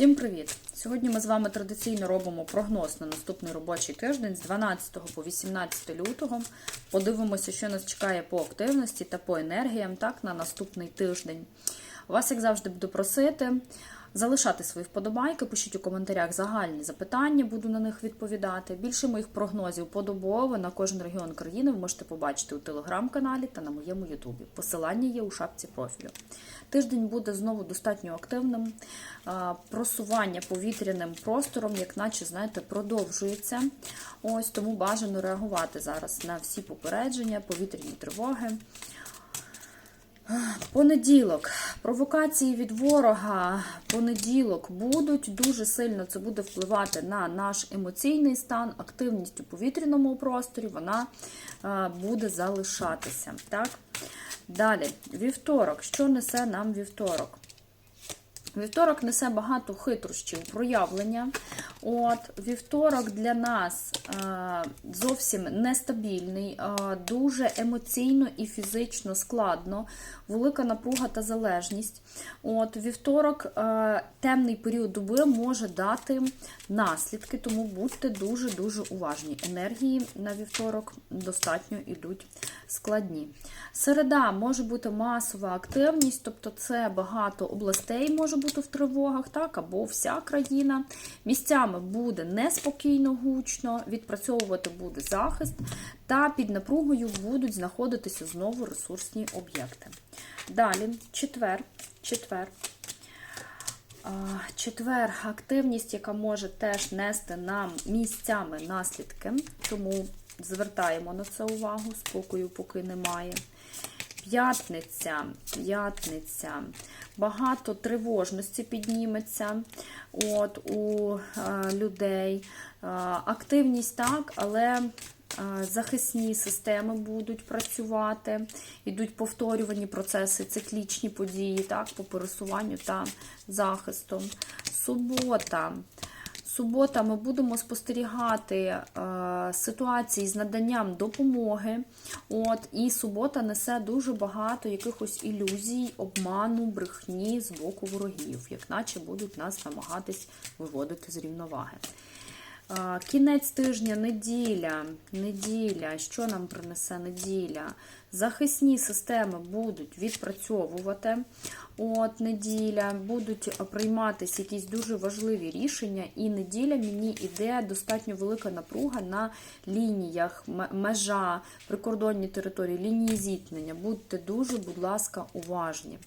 Всім привіт! Сьогодні ми з вами традиційно робимо прогноз на наступний робочий тиждень з 12 по 18 лютого. Подивимося, що нас чекає по активності та по енергіям так, на наступний тиждень. Вас, як завжди, буду просити залишати свої вподобайки, пишіть у коментарях загальні запитання, буду на них відповідати. Більше моїх прогнозів подобово на кожен регіон країни ви можете побачити у телеграм-каналі та на моєму Ютубі. Посилання є у шапці профілю. Тиждень буде знову достатньо активним. Просування повітряним простором, як наче, знаєте, продовжується. Ось тому бажано реагувати зараз на всі попередження, повітряні тривоги. Понеділок. Провокації від ворога понеділок будуть дуже сильно це буде впливати на наш емоційний стан, активність у повітряному просторі, вона е, буде залишатися. Так? Далі, вівторок. Що несе нам вівторок? Вівторок несе багато хитрощів, проявлення. От, Вівторок для нас е, зовсім нестабільний, е, дуже емоційно і фізично складно, велика напруга та залежність. От, Вівторок, е, темний період доби може дати наслідки, тому будьте дуже-дуже уважні. Енергії на вівторок достатньо йдуть складні. Середа може бути масова активність, тобто це багато областей може бути в тривогах, так, або вся країна. Місцями буде неспокійно, гучно, відпрацьовувати буде захист, та під напругою будуть знаходитися знову ресурсні об'єкти. Далі, четвер, четвер. Четвер активність, яка може теж нести нам місцями наслідки, тому звертаємо на це увагу, спокою поки немає. П'ятниця, п'ятниця, багато тривожності підніметься от, у е, людей. Е, активність так, але е, захисні системи будуть працювати, йдуть повторювані процеси, циклічні події так, по пересуванню та захисту. Субота. Субота ми будемо спостерігати е, ситуації з наданням допомоги. От, І субота несе дуже багато якихось ілюзій, обману, брехні з боку ворогів, як наче будуть нас намагатись виводити з рівноваги. Кінець тижня, неділя, неділя, що нам принесе неділя? Захисні системи будуть відпрацьовувати от неділя, будуть прийматися якісь дуже важливі рішення, і неділя мені іде достатньо велика напруга на лініях, межа, прикордонні території, лінії зіткнення. Будьте дуже, будь ласка, уважні.